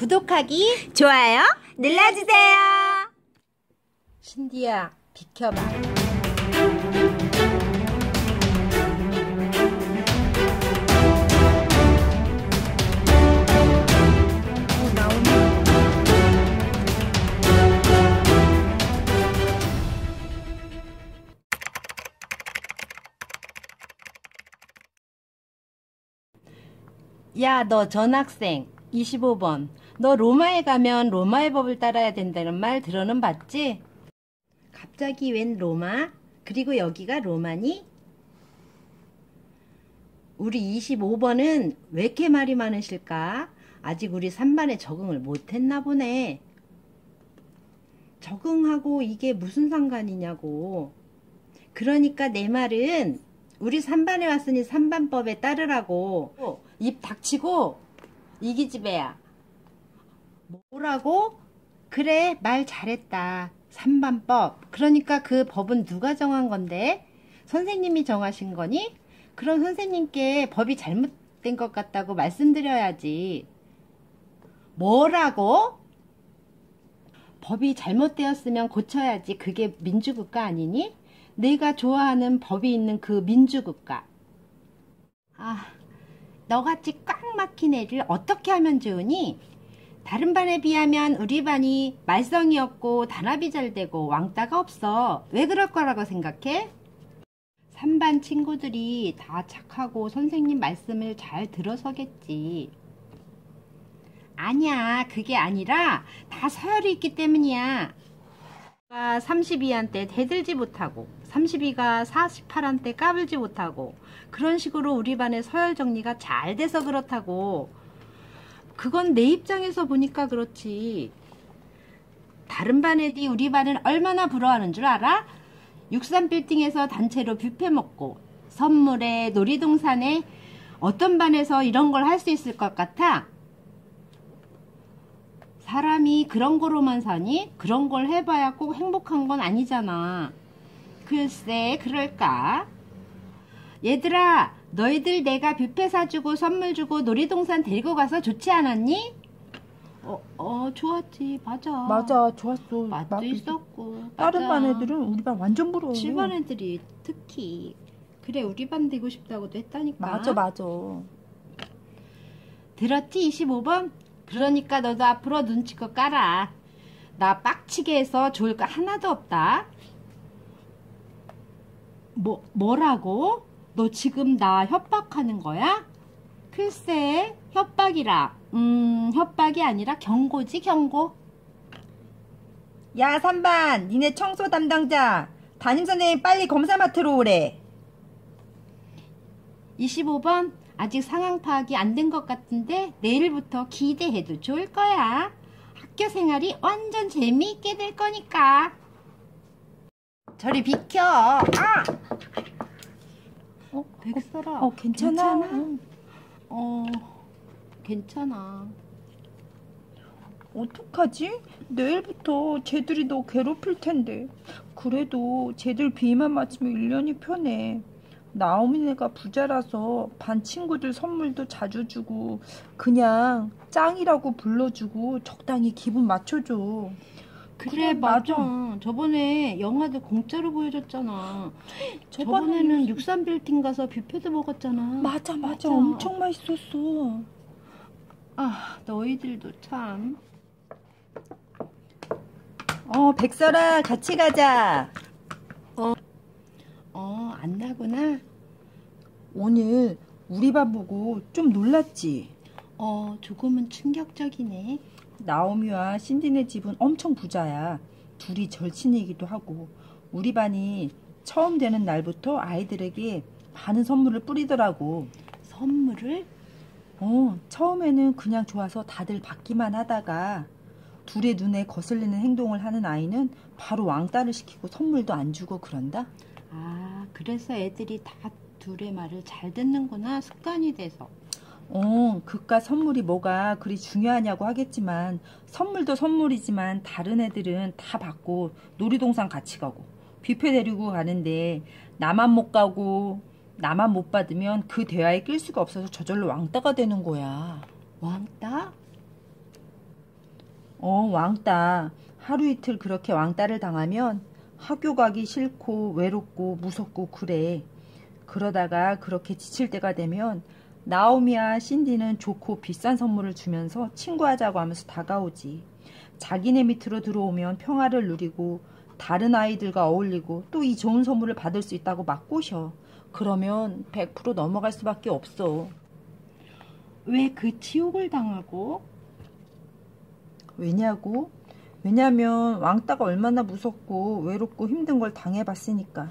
구독하기 좋아요 눌러주세요. 신디야 비켜봐 어. 야, 너 전학생 25번. 너 로마에 가면 로마의 법을 따라야 된다는 말 들어는 봤지? 갑자기 웬 로마? 그리고 여기가 로마니? 우리 25번은 왜 이렇게 말이 많으실까? 아직 우리 3반에 적응을 못했나 보네. 적응하고 이게 무슨 상관이냐고. 그러니까 내 말은 우리 3반에 왔으니 3반법에 따르라고. 입 닥치고 이기집애야. 뭐라고? 그래, 말 잘했다. 3반법. 그러니까 그 법은 누가 정한 건데? 선생님이 정하신 거니? 그럼 선생님께 법이 잘못된 것 같다고 말씀드려야지. 뭐라고? 법이 잘못되었으면 고쳐야지. 그게 민주국가 아니니? 내가 좋아하는 법이 있는 그 민주국가. 아, 너같이 꽉 막힌 애를 어떻게 하면 좋으니? 다른 반에 비하면 우리 반이 말썽이 없고 단합이 잘 되고 왕따가 없어. 왜 그럴 거라고 생각해? 3반 친구들이 다 착하고 선생님 말씀을 잘 들어서겠지. 아니야, 그게 아니라 다 서열이 있기 때문이야. 32한테 대들지 못하고 32가 48한테 까불지 못하고 그런 식으로 우리 반의 서열 정리가 잘 돼서 그렇다고 그건 내 입장에서 보니까 그렇지 다른 반 애들이 우리 반을 얼마나 부러워하는 줄 알아? 63빌딩에서 단체로 뷔페 먹고 선물에 놀이동산에 어떤 반에서 이런 걸 할 수 있을 것 같아? 사람이 그런 거로만 사니? 그런 걸 해봐야 꼭 행복한 건 아니잖아. 글쎄, 그럴까? 얘들아, 너희들 내가 뷔페 사주고 선물 주고 놀이동산 데리고 가서 좋지 않았니? 어, 어, 좋았지. 맞아. 맞아 좋았어 맛도 맛도 있었고. 다른 맞아. 반 애들은 우리 반 완전 부러워 7반 애들이 특히. 그래, 우리 반 되고 싶다고도 했다니까. 맞아 맞아 들었지 25번? 그러니까 너도 앞으로 눈치껏 깔아. 나 빡치게 해서 좋을 거 하나도 없다. 뭐, 뭐라고? 너 지금 나 협박하는 거야? 글쎄, 협박이라. 음, 협박이 아니라 경고지, 경고. 야 3반 니네 청소 담당자 담임선생님 빨리 검사 맡으러 오래 25번, 아직 상황 파악이 안 된 것 같은데 내일부터 기대해도 좋을 거야. 학교 생활이 완전 재미있게 될 거니까. 저리 비켜. 아! 어? 괜찮아, 괜찮아? 응. 어, 괜찮아. 어떡하지? 내일부터 쟤들이 너 괴롭힐 텐데 그래도 쟤들 비만 맞으면 1년이 편해 나오미네가 부자라서 반 친구들 선물도 자주 주고 그냥 짱이라고 불러주고 적당히 기분 맞춰줘 그래, 맞아. 저번에 영화도 공짜로 보여줬잖아. 저번에는 저번에는 63빌딩 가서 뷔페도 먹었잖아. 맞아 맞아. 맞아 엄청 맛있었어 아, 너희들도 참. 어 백설아 같이 가자 어, 안 나구나. 오늘 우리 반 보고 좀 놀랐지? 어, 조금은 충격적이네. 나오미와 신디네 집은 엄청 부자야. 둘이 절친이기도 하고 우리 반이 처음 되는 날부터 아이들에게 많은 선물을 뿌리더라고. 선물을? 어, 처음에는 그냥 좋아서 다들 받기만 하다가 둘의 눈에 거슬리는 행동을 하는 아이는 바로 왕따를 시키고 선물도 안 주고 그런다. 아, 그래서 애들이 다 둘의 말을 잘 듣는구나. 습관이 돼서. 어, 그깟 선물이 뭐가 그리 중요하냐고 하겠지만 선물도 선물이지만 다른 애들은 다 받고 놀이동산 같이 가고 뷔페 데리고 가는데 나만 못 가고 나만 못 받으면 그 대화에 낄 수가 없어서 저절로 왕따가 되는 거야. 왕따? 어, 왕따. 하루 이틀 그렇게 왕따를 당하면 학교 가기 싫고 외롭고 무섭고 그래. 그러다가 그렇게 지칠 때가 되면 나오미와 신디는 좋고 비싼 선물을 주면서 친구하자고 하면서 다가오지. 자기네 밑으로 들어오면 평화를 누리고 다른 아이들과 어울리고 또 이 좋은 선물을 받을 수 있다고 막 꼬셔. 그러면 100% 넘어갈 수밖에 없어. 왜그 지옥을 당하고? 왜냐고? 왜냐면 왕따가 얼마나 무섭고 외롭고 힘든 걸 당해봤으니까.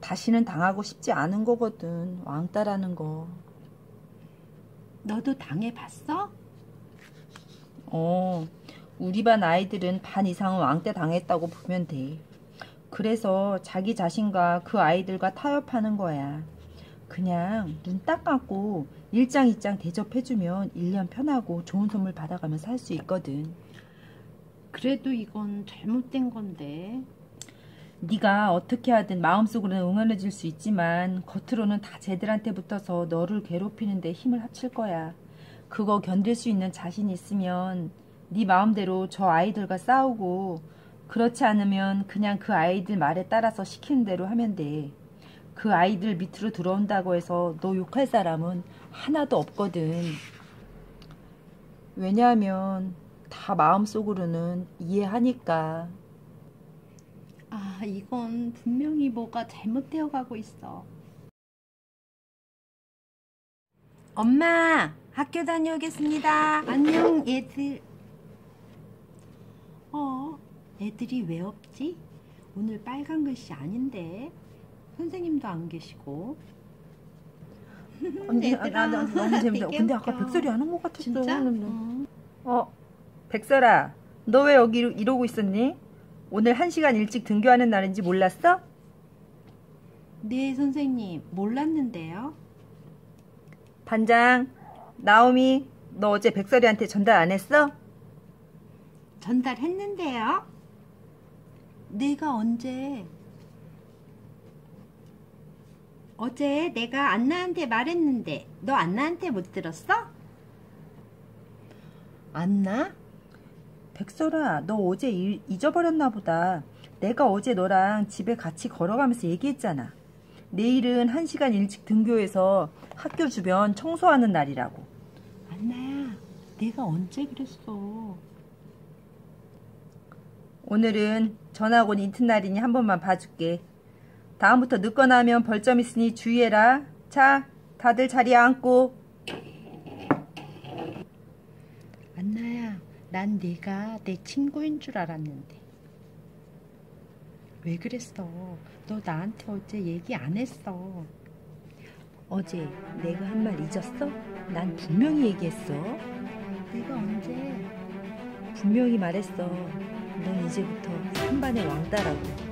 다시는 당하고 싶지 않은 거거든. 왕따라는 거. 너도 당해봤어? 어, 우리 반 아이들은 반 이상은 왕따 당했다고 보면 돼. 그래서 자기 자신과 그 아이들과 타협하는 거야. 그냥 눈 딱 감고 일장 일장 대접해주면 1년 편하고 좋은 선물 받아가며 살수 있거든. 그래도 이건 잘못된 건데. 네가 어떻게 하든 마음속으로는 응원해 줄 수 있지만 겉으로는 다 쟤들한테 붙어서 너를 괴롭히는 데 힘을 합칠 거야. 그거 견딜 수 있는 자신 있으면 네 마음대로 저 아이들과 싸우고 그렇지 않으면 그냥 그 아이들 말에 따라서 시키는 대로 하면 돼. 그 아이들 밑으로 들어온다고 해서 너 욕할 사람은 하나도 없거든. 왜냐하면 다 마음속으로는 이해하니까. 아, 이건 분명히 뭐가 잘못되어 가고 있어. 엄마, 학교 다녀오겠습니다. 안녕, 애들. 어, 애들이 왜 없지? 오늘 빨간 글씨 아닌데. 선생님도 안 계시고. 언니, 얘들아, 나, 나 너무 재밌다. 근데 아까. 백설이 하는 것 같았어. 진짜? 어. 어, 백설아, 너 왜 여기 이러- 이러고 있었니? 오늘 한 시간 일찍 등교하는 날인지 몰랐어? 네, 선생님. 몰랐는데요. 반장, 나오미, 너 어제 백설이한테 전달 안 했어? 전달했는데요. 내가 언제? 어제 내가 안나한테 말했는데 너 안나한테 못 들었어? 안나? 백설아, 너 어제 일- 잊어버렸나 보다. 내가 어제 너랑 집에 같이 걸어가면서 얘기했잖아. 내일은 한 시간 일찍 등교해서 학교 주변 청소하는 날이라고. 안나야, 내가 언제 그랬어? 오늘은 전학 온 이튿날이니 한 번만 봐줄게. 다음부터 늦거나 하면 벌점 있으니 주의해라. 자, 다들 자리에 앉고. 안나야, 난 네가 내 친구인 줄 알았는데. 왜 그랬어? 너 나한테 어제 얘기 안 했어. 어제 내가 한 말 잊었어? 난 분명히 얘기했어. 내가 언제? 분명히 말했어. 넌 이제부터 3반의 왕따라고.